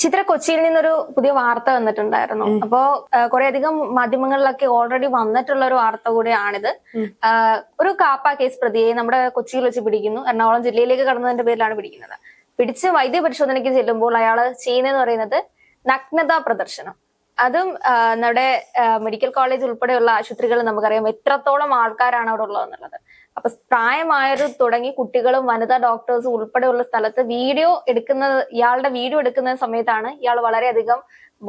ചിത്ര കൊച്ചിയിൽ നിന്നൊരു പുതിയ വാർത്ത വന്നിട്ടുണ്ടായിരുന്നു. അപ്പോ കുറെ അധികം മാധ്യമങ്ങളിലൊക്കെ ഓൾറെഡി വന്നിട്ടുള്ള ഒരു വാർത്ത കൂടിയാണിത്. ഒരു കാപ്പ കേസ് പ്രതിയെ നമ്മുടെ കൊച്ചിയിൽ വെച്ച് പിടിക്കുന്നു. എറണാകുളം ജില്ലയിലേക്ക് കടന്നതിന്റെ പേരിലാണ് പിടിക്കുന്നത്. പിടിച്ച് വൈദ്യ പരിശോധനയ്ക്ക് ചെല്ലുമ്പോൾ അയാൾ ചെയ്യുന്നതെന്ന് പറയുന്നത് നഗ്നതാ പ്രദർശനം. അതും നമ്മുടെ മെഡിക്കൽ കോളേജ് ഉൾപ്പെടെയുള്ള ആശുപത്രികൾ നമുക്കറിയാം എത്രത്തോളം ആൾക്കാരാണ് അവിടെ ഉള്ളതെന്നുള്ളത്. അപ്പൊ പ്രായമായത് തുടങ്ങി കുട്ടികളും വനിതാ ഡോക്ടേഴ്സും ഉൾപ്പെടെയുള്ള സ്ഥലത്ത് വീഡിയോ എടുക്കുന്നത് ഇയാളുടെ വീഡിയോ എടുക്കുന്ന സമയത്താണ് ഇയാൾ വളരെയധികം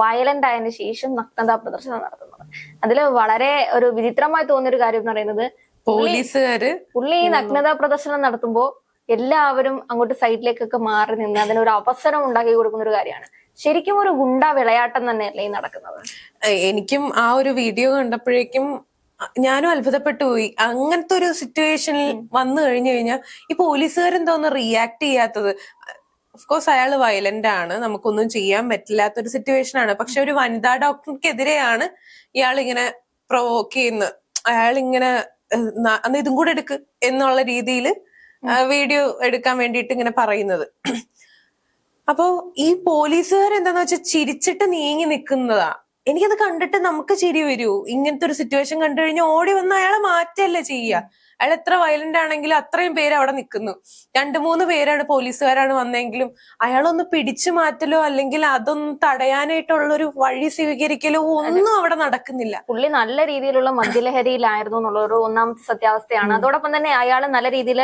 വയലന്റ് ആയതിനു ശേഷം നഗ്നതാ പ്രദർശനം നടത്തുന്നത്. അതിൽ വളരെ ഒരു വിചിത്രമായി തോന്നിയ ഒരു കാര്യം എന്ന് പറയുന്നത് പോലീസുകാര് പുള്ളി ഈ നഗ്നതാ പ്രദർശനം നടത്തുമ്പോൾ എല്ലാവരും അങ്ങോട്ട് സൈഡിലേക്കൊക്കെ മാറി നിന്ന് അതിനൊരു അവസരം ഉണ്ടാക്കി കൊടുക്കുന്ന ഒരു കാര്യമാണ്. ശരിക്കും ഒരു ഗുണ്ട വിളയാട്ടം തന്നെയല്ലേ അല്ലേ നടക്കുന്നത്? എനിക്കും ആ ഒരു വീഡിയോ കണ്ടപ്പോഴേക്കും ഞാനും അത്ഭുതപ്പെട്ടു പോയി. അങ്ങനത്തെ ഒരു സിറ്റുവേഷനിൽ വന്നു കഴിഞ്ഞു കഴിഞ്ഞാൽ ഈ പോലീസുകാരെന്തോന്ന് റിയാക്ട് ചെയ്യാത്തത്? ഓഫ്കോഴ്സ് അയാൾ വയലന്റ് ആണ്. നമുക്കൊന്നും ചെയ്യാൻ പറ്റില്ലാത്ത ഒരു സിറ്റുവേഷൻ ആണ്. പക്ഷെ ഒരു വനിതാ ഡോക്ടർക്കെതിരെയാണ് ഇയാൾ ഇങ്ങനെ പ്രൊവോക്ക് ചെയ്യുന്നത് അയാൾ ഇങ്ങനെ അന്ന് ഇതും കൂടെ എടുക്ക് എന്നുള്ള രീതിയിൽ വീഡിയോ എടുക്കാൻ വേണ്ടിയിട്ട് ഇങ്ങനെ പറയുന്നത്. അപ്പോ ഈ പോലീസുകാർ എന്താന്ന് വെച്ചാൽ ചിരിച്ചിട്ട് നീങ്ങി നിൽക്കുന്നതാ എനിക്കത് കണ്ടിട്ട് നമുക്ക് ചിരി വരൂ. ഇങ്ങനത്തെ ഒരു സിറ്റുവേഷൻ കണ്ടു കഴിഞ്ഞാൽ ഓടി വന്ന് അയാളെ മാറ്റല്ലേ ചെയ്യുക അയാൾ എത്ര വയലന്റ് ആണെങ്കിലും അത്രയും പേര് അവിടെ നിൽക്കുന്നു രണ്ടു മൂന്ന് പേരാണ് പോലീസുകാരാണ് വന്നെങ്കിലും അയാളൊന്ന് പിടിച്ചു മാറ്റലോ അല്ലെങ്കിൽ അതൊന്നും തടയാനായിട്ടുള്ള ഒരു വഴി സ്വീകരിക്കലോ ഒന്നും അവിടെ നടക്കുന്നില്ല. പുള്ളി നല്ല രീതിയിലുള്ള മദ്യലഹരിയിലായിരുന്നു എന്നുള്ള ഒരു ഒന്നാമത്തെ സത്യാവസ്ഥയാണ്. അതോടൊപ്പം തന്നെ അയാൾ നല്ല രീതിയിൽ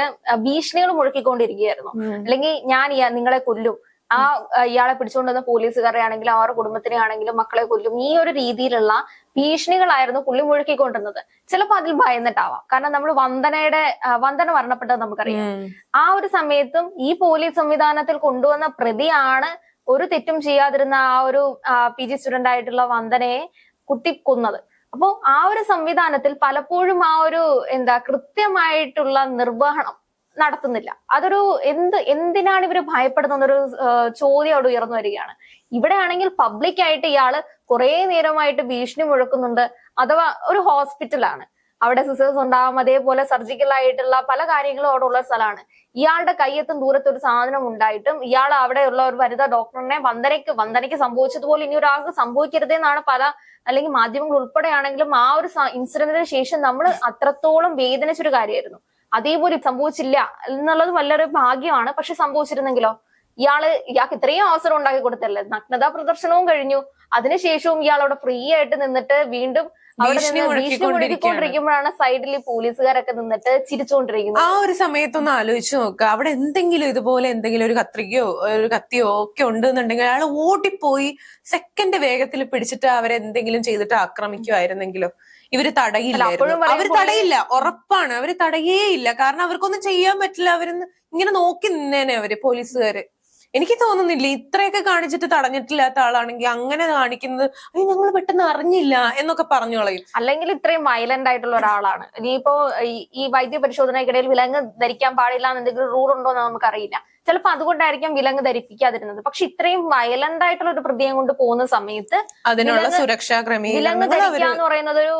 ഭീഷണികൾ മുഴക്കിക്കൊണ്ടിരിക്കുകയായിരുന്നു. അല്ലെങ്കിൽ ഞാൻ നിങ്ങളെ കൊല്ലും. ആ ആ, ഇയാളെ പിടിച്ചുകൊണ്ടുവന്ന പോലീസുകാരെ ആണെങ്കിലും അവരുടെ കുടുംബത്തിനെ ആണെങ്കിലും മക്കളെ കൊല്ലും. ഈ ഒരു രീതിയിലുള്ള ഭീഷണികളായിരുന്നു പുള്ളി മുഴക്കിക്കൊണ്ടിരുന്നത്. ചിലപ്പോ അതിൽ ഭയന്നിട്ടാവാം. കാരണം നമ്മൾ വന്ദനയുടെ വന്ദന മരണപ്പെട്ടത് നമുക്കറിയാം. ആ ഒരു സമയത്തും ഈ പോലീസ് സംവിധാനത്തിൽ കൊണ്ടുവന്ന പ്രതിയാണ് ഒരു തെറ്റും ചെയ്യാതിരുന്ന ആ ഒരു പി ജി സ്റ്റുഡന്റ് ആയിട്ടുള്ള വന്ദനയെ കുത്തിക്കുന്നത്. അപ്പോ ആ ഒരു സംവിധാനത്തിൽ പലപ്പോഴും ആ ഒരു എന്താ കൃത്യമായിട്ടുള്ള നിർവഹണം നടത്തുന്നില്ല. അതൊരു എന്ത് എന്തിനാണ് ഇവർ ഭയപ്പെടുന്നത് ഒരു ചോദ്യം അവിടെ ഉയർന്നു വരികയാണ്. ഇവിടെ ആണെങ്കിൽ പബ്ലിക് ആയിട്ട് ഇയാൾ കുറെ നേരമായിട്ട് ഭീഷണി മുഴക്കുന്നുണ്ട്. അഥവാ ഒരു ഹോസ്പിറ്റലാണ് അവിടെ സിസേഴ്സ് ഉണ്ടാവും. അതേപോലെ സർജിക്കൽ ആയിട്ടുള്ള പല കാര്യങ്ങളും അവിടെ ഉള്ള സ്ഥലമാണ്. ഇയാളുടെ കയ്യെത്തും ദൂരത്ത് ഒരു സാധനം ഉണ്ടായിട്ടും ഇയാൾ അവിടെയുള്ള ഒരു വനിതാ ഡോക്ടറിനെ വന്ദനയ്ക്ക് വന്ദനയ്ക്ക് സംഭവിച്ചതുപോലെ ഇനി ഒരാൾക്ക് സംഭവിക്കരുതെന്നാണ് പല അല്ലെങ്കിൽ മാധ്യമങ്ങൾ ഉൾപ്പെടെയാണെങ്കിലും ആ ഒരു ഇൻസിഡന്റിന് ശേഷം നമ്മൾ അത്രത്തോളം വേദനിച്ചൊരു കാര്യമായിരുന്നു. അതേപോലെ സംഭവിച്ചില്ല എന്നുള്ളത് വലിയൊരു ഭാഗ്യമാണ്. പക്ഷെ സംഭവിച്ചിരുന്നെങ്കിലോ? ഇയാൾ ഇയാൾക്ക് ഇത്രയും അവസരം ഉണ്ടാക്കി കൊടുത്തല്ലേ? നഗ്നതാ പ്രദർശനവും കഴിഞ്ഞു. അതിനുശേഷവും ഇയാൾ അവിടെ ഫ്രീ ആയിട്ട് നിന്നിട്ട് വീണ്ടും അവിടെ ഭീഷണി നിന്ന് ഭീഷണി മുഴക്കിക്കൊണ്ടിരിക്കുകയാണ്. സൈഡിൽ പോലീസുകാരൊക്കെ നിന്നിട്ട് ചിരിച്ചുകൊണ്ടിരിക്കുന്നത്. ആ ഒരു സമയത്തൊന്ന് ആലോചിച്ച് നോക്കുക അവിടെ എന്തെങ്കിലും ഇതുപോലെ എന്തെങ്കിലും ഒരു കത്രികയോ ഒരു കത്തിയോ ഒക്കെ ഉണ്ടെന്നുണ്ടെങ്കിൽ അയാൾ ഓടിപ്പോയി സെക്കൻഡ് വേഗത്തിൽ പിടിച്ചിട്ട് അവരെന്തെങ്കിലും ചെയ്തിട്ട് ആക്രമിക്കുമായിരുന്നെങ്കിലോ ഇവർ തടയില്ല അവർ തടയില്ല. ഉറപ്പാണ്. അവർ തടയേയില്ല. കാരണം അവർക്കൊന്നും ചെയ്യാൻ പറ്റില്ല. അവരൊന്ന് ഇങ്ങനെ നോക്കി നിന്നേനെ അവർ പോലീസുകാര്. എനിക്ക് തോന്നുന്നില്ല ഇത്രയൊക്കെ കാണിച്ചിട്ട് തടഞ്ഞിട്ടില്ലാത്ത ആളാണെങ്കിൽ അങ്ങനെ കാണിക്കുന്നത് അയ്യോ ഞങ്ങൾ പെട്ടെന്ന് അറിഞ്ഞില്ല എന്നൊക്കെ പറഞ്ഞു കളയും. അല്ലെങ്കിൽ ഇത്രയും വയലന്റ് ആയിട്ടുള്ള ഒരാളാണ്. ഇനിയിപ്പോ ഈ- വൈദ്യ പരിശോധനയ്ക്കിടയിൽ വിലങ്ങ് ധരിക്കാൻ പാടില്ല എന്ന് എന്തെങ്കിലും റൂൾ ഉണ്ടോ എന്ന് നമുക്കറിയില്ല. ചിലപ്പോ അതുകൊണ്ടായിരിക്കും വിലങ്ങ് ധരിപ്പിക്കാതിരുന്നത്. പക്ഷെ ഇത്രയും വയലന്റ് ആയിട്ടുള്ള ഒരു പ്രതിയെ കൊണ്ട് പോകുന്ന സമയത്ത് അതിനുള്ള സുരക്ഷാ വിലങ്ങ് ധരിക്കുക എന്ന് പറയുന്നത് ഒരു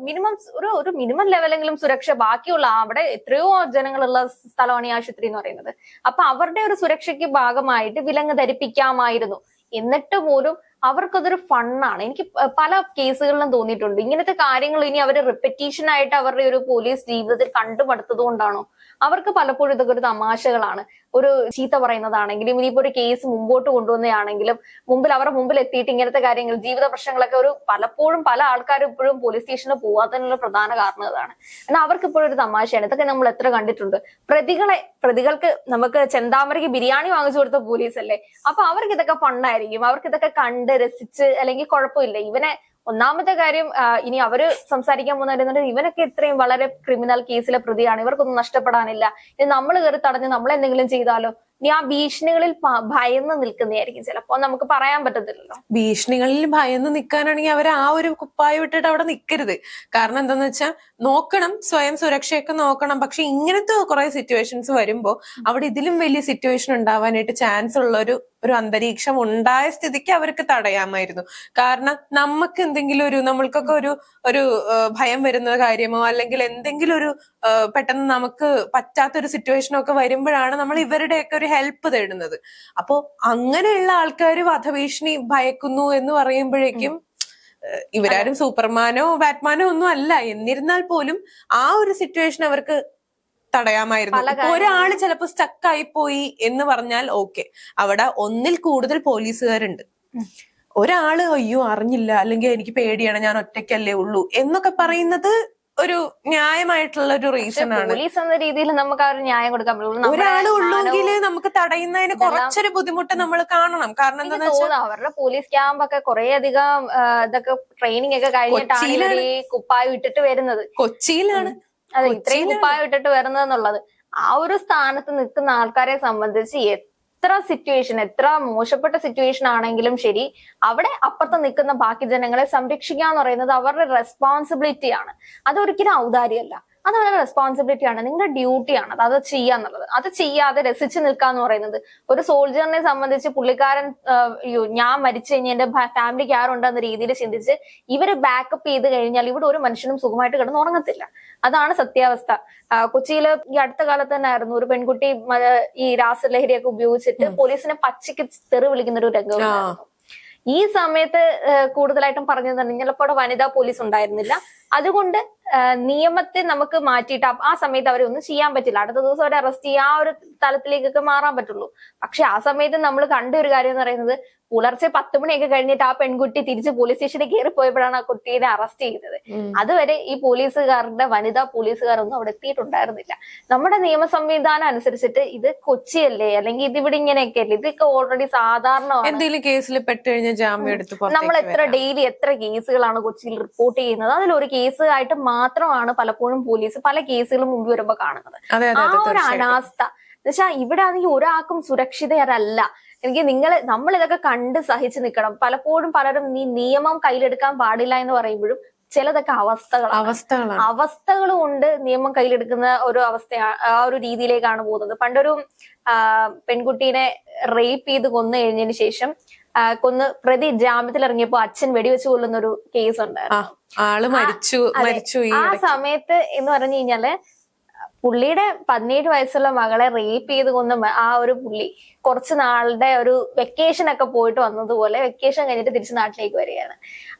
മിനിമം ഒരു ഒരു മിനിമം ലെവലെങ്കിലും സുരക്ഷ ബാക്കിയുള്ള അവിടെ എത്രയോ ജനങ്ങളുള്ള സ്ഥലമാണ് ഈ ആശുപത്രി എന്ന് പറയുന്നത്. അപ്പൊ അവരുടെ ഒരു സുരക്ഷയ്ക്ക് ഭാഗമായിട്ട് വിലങ്ങ് ധരിപ്പിക്കാമായിരുന്നു. എന്നിട്ട് പോലും അവർക്കതൊരു ഫണ്ണാണ്. എനിക്ക് പല കേസുകളിലും തോന്നിയിട്ടുണ്ട്. ഇങ്ങനത്തെ കാര്യങ്ങൾ ഇനി അവർ റിപ്പറ്റീഷൻ ആയിട്ട് അവരുടെ ഒരു പോലീസ് ജീവിതത്തിൽ കണ്ടുപടുത്തത് കൊണ്ടാണോ അവർക്ക് പലപ്പോഴും ഇതൊക്കെ ഒരു തമാശകളാണ്. ഒരു ചീത്ത പറയുന്നതാണെങ്കിലും ഇനിയിപ്പോ ഒരു കേസ് മുമ്പോട്ട് കൊണ്ടുവന്നതാണെങ്കിലും മുമ്പിൽ അവരുടെ മുമ്പിൽ എത്തിയിട്ട് ഇങ്ങനത്തെ കാര്യങ്ങൾ ജീവിത പ്രശ്നങ്ങളൊക്കെ ഒരു പലപ്പോഴും പല ആൾക്കാരും ഇപ്പോഴും പോലീസ് സ്റ്റേഷനിൽ പോവാത്തതിനുള്ള പ്രധാന കാരണം ഇതാണ് എന്നാൽ അവർക്ക് ഇപ്പോഴും ഒരു തമാശയാണ്. ഇതൊക്കെ നമ്മൾ എത്ര കണ്ടിട്ടുണ്ട്. പ്രതികളെ പ്രതികൾക്ക് നമുക്ക് ചെന്താമരയ്ക്ക് ബിരിയാണി വാങ്ങിച്ചു കൊടുത്ത പോലീസ് അല്ലേ അപ്പൊ അവർക്ക് ഇതൊക്കെ ഫണ്ണായിരിക്കും. അവർക്ക് ഇതൊക്കെ കണ്ട് രസിച്ച് അല്ലെങ്കിൽ കുഴപ്പമില്ല. ഇവനെ ഒന്നാമത്തെ കാര്യം ഇനി അവർ സംസാരിക്കാൻ പോകുന്ന ഇവനൊക്കെ ഇത്രയും വളരെ ക്രിമിനൽ കേസിലെ പ്രതിയാണ്. ഇവർക്കൊന്നും നഷ്ടപ്പെടാനില്ല. ഇനി നമ്മൾ കയറി തടഞ്ഞ് നമ്മൾ എന്തെങ്കിലും ചെയ്താലോ? ഇനി ആ ഭീഷണികളിൽ ഭയന്ന് നിൽക്കുന്നതായിരിക്കും ചിലപ്പോ. നമുക്ക് പറയാൻ പറ്റത്തില്ലല്ലോ. ഭീഷണികളിൽ ഭയന്ന് നിൽക്കാനാണെങ്കിൽ അവർ ആ ഒരു കുപ്പായ വിട്ടിട്ട് അവിടെ നിൽക്കരുത്. കാരണം എന്താന്ന് വെച്ചാൽ നോക്കണം സ്വയം സുരക്ഷയൊക്കെ നോക്കണം. പക്ഷെ ഇങ്ങനത്തെ കുറെ സിറ്റുവേഷൻസ് വരുമ്പോ അവിടെ ഇതിലും വലിയ സിറ്റുവേഷൻ ഉണ്ടാവാനായിട്ട് ചാൻസ് ഉള്ള ഒരു ഒരു അന്തരീക്ഷം ഉണ്ടായ സ്ഥിതിക്ക് അവർക്ക് തടയാമായിരുന്നു. കാരണം നമുക്ക് എന്തെങ്കിലും ഒരു നമ്മൾക്കൊക്കെ ഒരു ഒരു ഭയം വരുന്ന കാര്യമോ അല്ലെങ്കിൽ എന്തെങ്കിലും ഒരു പെട്ടെന്ന് നമുക്ക് പറ്റാത്തൊരു സിറ്റുവേഷനോ ഒക്കെ വരുമ്പോഴാണ് നമ്മൾ ഇവരുടെയൊക്കെ ഒരു ഹെൽപ്പ് തേടുന്നത്. അപ്പോ അങ്ങനെയുള്ള ആൾക്കാർ വധഭീഷണി ഭയക്കുന്നു എന്ന് പറയുമ്പോഴേക്കും ഇവരാരും സൂപ്പർമാനോ ബാറ്റ്മാനോ ഒന്നും അല്ല. എന്നിരുന്നാൽ പോലും ആ ഒരു സിറ്റുവേഷൻ അവർക്ക് തടയാമായിരുന്നു. ഒരാൾ ചിലപ്പോൾ സ്റ്റക്കായി പോയി എന്ന് പറഞ്ഞാൽ ഓക്കെ അവിടെ ഒന്നിൽ കൂടുതൽ പോലീസുകാരുണ്ട്. ഒരാൾ അയ്യോ അറിഞ്ഞില്ല അല്ലെങ്കിൽ എനിക്ക് പേടിയാണ് ഞാൻ ഒറ്റയ്ക്കല്ലേ ഉള്ളൂ എന്നൊക്കെ പറയുന്നത് ഒരു ന്യായമായിട്ടുള്ള ഒരു റീസൺ ആണ്. പോലീസ് എന്ന രീതിയിൽ നമുക്ക് ആ ഒരു ന്യായം കൊടുക്കാൻ പറ്റുള്ളൂ. ഒരാൾ ഉള്ളെങ്കിൽ നമുക്ക് തടയുന്നതിന് കുറച്ചൊരു ബുദ്ധിമുട്ട് നമ്മൾ കാണണം. കാരണം വെച്ചാൽ അവരുടെ പോലീസ് ക്യാമ്പ് ഒക്കെ കുറെ അധികം ഇതൊക്കെ ട്രെയിനിങ് ഒക്കെ കഴിഞ്ഞിട്ടാണ് കുപ്പായി വിട്ടിട്ട് കുപ്പായം ഇട്ടിട്ട് വരുന്നത്. കൊച്ചിയിലാണ്. അതെ ഇത്രയും. കുപ്പായം ഇട്ടിട്ട് വരുന്നതെന്നുള്ളത് ആ ഒരു സ്ഥാനത്ത് നിൽക്കുന്ന ആൾക്കാരെ സംബന്ധിച്ച് എത്ര സിറ്റുവേഷൻ എത്ര മോശപ്പെട്ട സിറ്റുവേഷൻ ആണെങ്കിലും ശരി അവിടെ അപ്പുറത്ത് നിൽക്കുന്ന ബാക്കി ജനങ്ങളെ സംരക്ഷിക്കുക എന്ന് പറയുന്നത് അവരുടെ റെസ്പോൺസിബിലിറ്റി ആണ് അതൊരിക്കലും ഔദാര്യമല്ല അത് അവരുടെ റെസ്പോൺസിബിലിറ്റി ആണ് നിങ്ങളുടെ ഡ്യൂട്ടിയാണ് അത് അത് ചെയ്യാന്നുള്ളത് അത് ചെയ്യാതെ രസിച്ചു നിൽക്കുക എന്ന് പറയുന്നത്. ഒരു സോൾജറിനെ സംബന്ധിച്ച് പുള്ളിക്കാരൻ ഞാൻ മരിച്ചു കഴിഞ്ഞാൽ എന്റെ ഫാമിലിക്ക് ആരുണ്ടെന്ന രീതിയിൽ ചിന്തിച്ച് ഇവർ ബാക്കപ്പ് ചെയ്ത് കഴിഞ്ഞാൽ ഇവിടെ ഒരു മനുഷ്യനും സുഖമായിട്ട് കിടന്ന് ഉറങ്ങത്തില്ല. അതാണ് സത്യാവസ്ഥ. കൊച്ചിയിൽ ഈ അടുത്ത കാലത്ത് തന്നെ ആയിരുന്നു. ഒരു പെൺകുട്ടി ഈ രാസലഹരിയൊക്കെ ഉപയോഗിച്ചിട്ട് പോലീസിനെ പച്ചയ്ക്ക് തെറി വിളിക്കുന്ന ഒരു രംഗം ഈ സമയത്ത് കൂടുതലായിട്ടും പറഞ്ഞത് ചിലപ്പോൾ അവിടെ വനിതാ പോലീസ് ഉണ്ടായിരുന്നില്ല. അതുകൊണ്ട് നിയമത്തെ നമുക്ക് മാറ്റിയിട്ട് ആ- സമയത്ത് അവരെ ഒന്നും ചെയ്യാൻ പറ്റില്ല. അടുത്ത ദിവസം അവരെ അറസ്റ്റ് ചെയ്യുക ആ ഒരു തലത്തിലേക്കൊക്കെ മാറാൻ പറ്റുള്ളൂ. പക്ഷെ ആ സമയത്ത് നമ്മൾ കണ്ട ഒരു കാര്യം എന്ന് പറയുന്നത് പുലർച്ചെ പത്ത് മണിയൊക്കെ കഴിഞ്ഞിട്ട് ആ പെൺകുട്ടി തിരിച്ച് പോലീസ് സ്റ്റേഷനിൽ കയറി പോയപ്പോഴാണ് ആ കുട്ടീനെ അറസ്റ്റ് ചെയ്തത്. അതുവരെ ഈ പോലീസുകാരുടെ വനിതാ പോലീസുകാരൊന്നും അവിടെ എത്തിയിട്ടുണ്ടായിരുന്നില്ല. നമ്മുടെ നിയമ സംവിധാനം അനുസരിച്ചിട്ട് ഇത് കൊച്ചിയല്ലേ? അല്ലെങ്കിൽ ഇത് ഇവിടെ ഇങ്ങനെയൊക്കെ അല്ലേ? ഇതൊക്കെ ഓൾറെഡി സാധാരണ എന്തെങ്കിലും കേസിൽ പെട്ട് കഴിഞ്ഞാൽ ജാമ്യം എടുത്ത് നമ്മൾ എത്ര ഡെയിലി എത്ര കേസുകളാണ് കൊച്ചിയിൽ റിപ്പോർട്ട് ചെയ്യുന്നത്? അതിലൊരു കേസ് ആയിട്ട് മാത്രമാണ് പലപ്പോഴും പോലീസ് പല കേസുകളും മുമ്പ് വരുമ്പോ കാണുന്നത്. ആ ഒരു. അനാസ്ഥ. എന്നുവെച്ചാൽ ഇവിടെ ആണെങ്കിൽ ഒരാൾക്കും സുരക്ഷിതരല്ല. എനിക്ക് നിങ്ങൾ നമ്മൾ ഇതൊക്കെ കണ്ട് സഹിച്ചു നിൽക്കണം പലപ്പോഴും പലരും നീ നിയമം കയ്യിലെടുക്കാൻ പാടില്ല എന്ന് പറയുമ്പോഴും ചിലതൊക്കെ അവസ്ഥകൾ അവസ്ഥകളാണ്. അവസ്ഥകൾ കൊണ്ട് നിയമം കയ്യിലെടുക്കുന്ന ഒരു അവസ്ഥ ആ ഒരു രീതിയിലേക്കാണ് പോകുന്നത്. പണ്ടൊരു പെൺകുട്ടീനെ റേപ്പ് ചെയ്ത് കൊന്നു കഴിഞ്ഞതിന് ശേഷം കൊന്ന് പ്രതി ജാമ്യത്തിൽ ഇറങ്ങിയപ്പോ അച്ഛൻ വെടിവെച്ച് കൊല്ലുന്ന ഒരു കേസ് ഉണ്ടായിരുന്നു ആ ആൾ മരിച്ചു മരിച്ചു ആ സമയത്ത് എന്ന് പറഞ്ഞു കഴിഞ്ഞാൽ പുള്ളിയുടെ പതിനേഴ് വയസ്സുള്ള മകളെ റേപ്പ് ചെയ്ത് കൊന്ന ആ ഒരു പുള്ളി കുറച്ച് നാളുടെ ഒരു വെക്കേഷൻ ഒക്കെ പോയിട്ട് വന്നതുപോലെ വെക്കേഷൻ കഴിഞ്ഞിട്ട് തിരിച്ച് നാട്ടിലേക്ക് വരികയാണ്.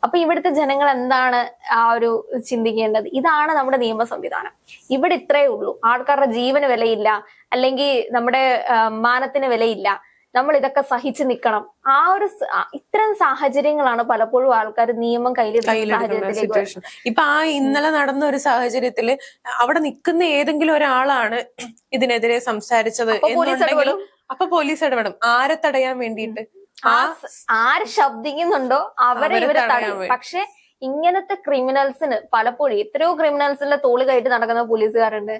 അപ്പൊ ഇവിടുത്തെ ജനങ്ങൾ എന്താണ് ആ ഒരു ചിന്തിക്കേണ്ടത്? ഇതാണ് നമ്മുടെ നിയമ സംവിധാനം. ഇവിടെ ഇത്രയേ ഉള്ളൂ. ആൾക്കാരുടെ ജീവന് വിലയില്ല. അല്ലെങ്കിൽ നമ്മുടെ മാനത്തിന് വിലയില്ല. നമ്മൾ ഇതൊക്കെ സഹിച്ചു നിൽക്കണം ആ ഒരു ഇത്തരം സാഹചര്യങ്ങളാണ് പലപ്പോഴും ആൾക്കാർ നിയമം കയ്യിലെടുക്കുന്ന സിറ്റുവേഷൻ ഇപ്പൊ ആ ഇന്നലെ നടന്ന ഒരു സാഹചര്യത്തിൽ അവിടെ നിൽക്കുന്ന ഏതെങ്കിലും ഒരാളാണ് ഇതിനെതിരെ സംസാരിച്ചത് അപ്പൊ പോലീസ് ഇടപെടും. ആരെ തടയാൻ വേണ്ടിയിട്ട്? ആര് ശബ്ദിക്കുന്നുണ്ടോ അവരെ ഇവരെ തടയും. പക്ഷെ ഇങ്ങനത്തെ ക്രിമിനൽസിന് പലപ്പോഴും എത്രയോ ക്രിമിനൽസിന്റെ തോൾ കയറ്റി നടക്കുന്ന പോലീസുകാരുണ്ട്.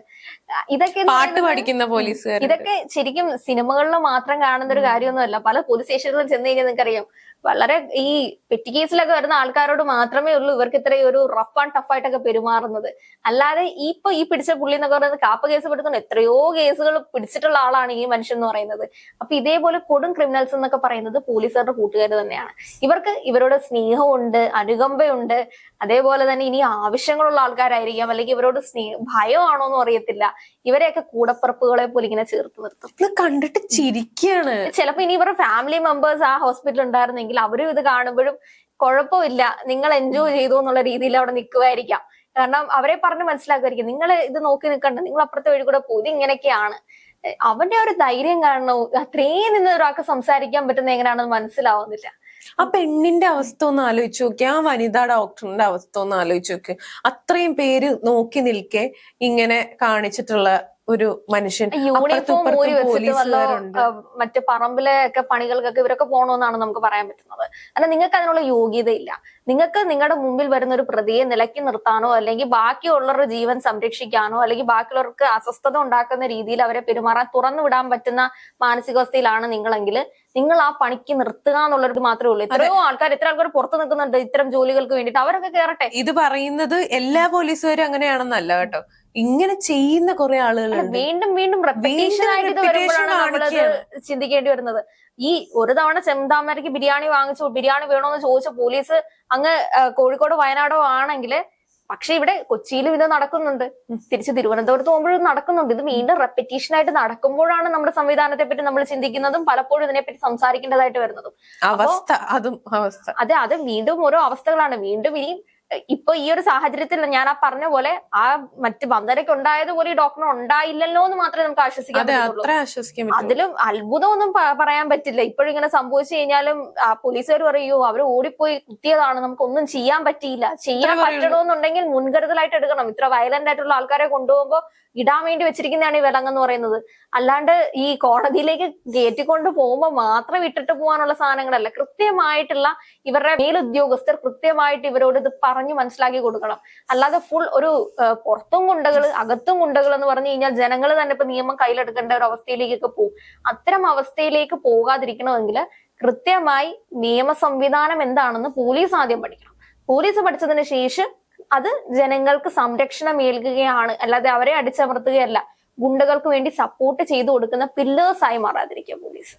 ഇതൊക്കെ പാട്ട് പഠിക്കുന്ന പോലീസുകാർ ഇതൊക്കെ ശരിക്കും സിനിമകളിൽ മാത്രം കാണുന്ന ഒരു കാര്യമൊന്നുമല്ല. പല പോലീസ് സ്റ്റേഷനുകളിൽ ചെന്ന് കഴിഞ്ഞാൽ നിങ്ങൾക്കറിയാം. വളരെ ഈ പെറ്റി കേസിലൊക്കെ വരുന്ന ആൾക്കാരോട് മാത്രമേ ഉള്ളൂ ഇവർക്ക് ഇത്രയും ഒരു റഫ് ആൻഡ് ടഫ് ആയിട്ടൊക്കെ പെരുമാറുന്നത്. അല്ലാതെ ഇപ്പൊ ഈ പിടിച്ച പുള്ളി എന്നൊക്കെ പറയുന്നത് കാപ്പ കേസ് പെടുത്തുന്ന എത്രയോ കേസുകൾ പിടിച്ചിട്ടുള്ള ആളാണ് ഈ മനുഷ്യൻ എന്ന് പറയുന്നത്. അപ്പൊ ഇതേപോലെ കൊടും ക്രിമിനൽസ് എന്നൊക്കെ പറയുന്നത് പോലീസുകാരുടെ കൂട്ടുകാർ തന്നെയാണ്. ഇവർക്ക് ഇവരോട് സ്നേഹമുണ്ട് അനുകമ്പയുണ്ട്. അതേപോലെ തന്നെ ഇനി ആവശ്യങ്ങളുള്ള ആൾക്കാരായിരിക്കാം. അല്ലെങ്കിൽ ഇവരോട് സ്നേഹ ഭയമാണോ എന്ന് അറിയത്തില്ല. ഇവരെയൊക്കെ കൂടപ്പിറപ്പുകളെ പോലെ ഇങ്ങനെ ചേർത്ത് നിർത്തും. കണ്ടിട്ട് ചിരിക്കാണ്. ചിലപ്പോ ഇനി ഇവരുടെ ഫാമിലി മെമ്പേഴ്സ് ആ ഹോസ്പിറ്റലിൽ ഉണ്ടായിരുന്നെങ്കിൽ അവരും ഇത് കാണുമ്പോഴും കുഴപ്പമില്ല. നിങ്ങൾ എൻജോയ് ചെയ്തു എന്നുള്ള രീതിയിൽ അവിടെ നിൽക്കുമായിരിക്കാം കാരണം അവരെ പറഞ്ഞ് മനസ്സിലാക്കുമായിരിക്കും നിങ്ങൾ ഇത് നോക്കി നിൽക്കണ്ട. നിങ്ങൾ അപ്പുറത്തെ വഴി കൂടെ പോയി. ഇങ്ങനെയൊക്കെയാണ്. അവന്റെ ഒരു ധൈര്യം കാണണോ അത്രയും നിന്ന് ഒരാൾക്ക് സംസാരിക്കാൻ പറ്റുന്ന എങ്ങനെയാണെന്ന് മനസ്സിലാവുന്നില്ല. ആ പെണ്ണിന്റെ അവസ്ഥ ഒന്ന് ആലോചിച്ച് നോക്കി. ആ വനിതാ ഡോക്ടറിന്റെ അവസ്ഥ ഒന്ന് ആലോചിച്ച് നോക്കി. അത്രയും പേര് നോക്കി നിൽക്കെ ഇങ്ങനെ കാണിച്ചിട്ടുള്ള ഒരു മനുഷ്യൻ യൂണിഫോം ഊരി വെച്ചിട്ട് വല്ല മറ്റു പറമ്പിലെ ഒക്കെ പണികൾക്കൊക്കെ ഇവരൊക്കെ പോകണമെന്നാണ് നമുക്ക് പറയാൻ പറ്റുന്നത്. അല്ല നിങ്ങൾക്ക് അതിനുള്ള യോഗ്യതയില്ല. നിങ്ങൾക്ക് നിങ്ങളുടെ മുമ്പിൽ വരുന്ന ഒരു പ്രതിയെ നിലക്കി നിർത്താനോ അല്ലെങ്കിൽ ബാക്കിയുള്ളവരുടെ ജീവൻ സംരക്ഷിക്കാനോ അല്ലെങ്കിൽ ബാക്കിയുള്ളവർക്ക് അസ്വസ്ഥത ഉണ്ടാക്കുന്ന രീതിയിൽ അവരെ പെരുമാറാൻ തുറന്നു വിടാൻ പറ്റുന്ന മാനസികാവസ്ഥയിലാണ് നിങ്ങളെങ്കിൽ നിങ്ങൾ ആ പണിക്ക് നിർത്തുക എന്നുള്ളത് മാത്രമേ ഉള്ളൂ. എത്രയോ ആൾക്കാർ ഇത്ര ആൾക്കാർ പുറത്തു നിൽക്കുന്നുണ്ട് ഇത്തരം ജോലികൾക്ക് വേണ്ടിയിട്ട്. അവരൊക്കെ കയറട്ടെ ഇത് പറയുന്നത് എല്ലാ പോലീസുകാരും അങ്ങനെയാണെന്നല്ല കേട്ടോ. ഇങ്ങനെ ചെയ്യുന്ന കുറെ ആളുകൾ ആളുകളുണ്ട് വീണ്ടും വീണ്ടും റെപ്പിറ്റേഷൻ ആയിട്ട് ഇത് വരുമ്പോഴാണ് നമ്മളത് ചിന്തിക്കേണ്ടി വരുന്നത്. ഈ ഒരു തവണ ചെന്താമരയ്ക്ക് ബിരിയാണി വാങ്ങിച്ചു ബിരിയാണി വേണോന്ന് ചോദിച്ച പോലീസ് അങ്ങ് കോഴിക്കോട് വയനാടോ ആണെങ്കിൽ പക്ഷെ ഇവിടെ കൊച്ചിയിലും ഇത് നടക്കുന്നുണ്ട്. തിരിച്ച് തിരുവനന്തപുരത്ത് പോകുമ്പോഴും നടക്കുന്നുണ്ട്. ഇത് വീണ്ടും റെപ്പിറ്റേഷൻ ആയിട്ട് നടക്കുമ്പോഴാണ് നമ്മുടെ സംവിധാനത്തെ പറ്റി നമ്മൾ ചിന്തിക്കുന്നതും പലപ്പോഴും ഇതിനെപ്പറ്റി സംസാരിക്കേണ്ടതായിട്ട് വരുന്നതും. അവസ്ഥ അതും അവസ്ഥ. അതെ അത് വീണ്ടും ഓരോ അവസ്ഥകളാണ്. വീണ്ടും ഇനി എഹ്, ഇപ്പൊ ഈ ഒരു സാഹചര്യത്തിൽ ഞാൻ ആ പറഞ്ഞ പോലെ ആ മറ്റ് വന്ദനയ്ക്ക് ഉണ്ടായതുപോലെ ഈ ഡോക്ടർ ഉണ്ടായില്ലല്ലോ എന്ന് മാത്രമേ നമുക്ക് ആശ്വസിക്കാൻ അതിലും അത്ഭുതമൊന്നും പറയാൻ പറ്റില്ല. ഇപ്പോഴും ഇങ്ങനെ സംഭവിച്ചു കഴിഞ്ഞാലും ആ പോലീസുകാർ പറയൂ അവർ ഓടിപ്പോയി കുത്തിയതാണ് നമുക്കൊന്നും ചെയ്യാൻ പറ്റിയില്ല. ചെയ്യാൻ. പറ്റണമെന്നുണ്ടെങ്കിൽ മുൻകരുതലായിട്ട് എടുക്കണം. ഇത്ര വയലന്റ് ആയിട്ടുള്ള ആൾക്കാരെ കൊണ്ടുപോകുമ്പോൾ ഇടാൻ വേണ്ടി വെച്ചിരിക്കുന്നതാണ് ഈ വിലങ്ങെന്ന് പറയുന്നത്. അല്ലാണ്ട് ഈ കോടതിയിലേക്ക് കയറ്റിക്കൊണ്ട് പോകുമ്പോൾ മാത്രം ഇട്ടിട്ട് പോകാനുള്ള സാധനങ്ങളല്ല. കൃത്യമായിട്ടുള്ള ഇവരുടെ മേലുദ്യോഗസ്ഥർ കൃത്യമായിട്ട് ഇവരോട് ഇത് പറഞ്ഞു മനസ്സിലാക്കി കൊടുക്കണം. അല്ലാതെ ഫുൾ ഒരു പുറത്തും ഗുണ്ടകൾ അകത്തും ഗുണ്ടകൾ എന്ന് പറഞ്ഞു കഴിഞ്ഞാൽ ജനങ്ങൾ തന്നെ ഇപ്പൊ നിയമം കയ്യിലെടുക്കേണ്ട ഒരു അവസ്ഥയിലേക്കൊക്കെ പോകും. അത്തരം അവസ്ഥയിലേക്ക് പോകാതിരിക്കണമെങ്കിൽ കൃത്യമായി നിയമ സംവിധാനം എന്താണെന്ന് പോലീസ് ആദ്യം പഠിക്കണം. പോലീസ് പഠിച്ചതിന് ശേഷം അത് ജനങ്ങൾക്ക് സംരക്ഷണം ഏൽക്കുകയാണ് അല്ലാതെ അവരെ അടിച്ചമർത്തുകയല്ല. ഗുണ്ടകൾക്ക് വേണ്ടി സപ്പോർട്ട് ചെയ്തു കൊടുക്കുന്ന പില്ലേഴ്സായി മാറാതിരിക്കുക പോലീസ്.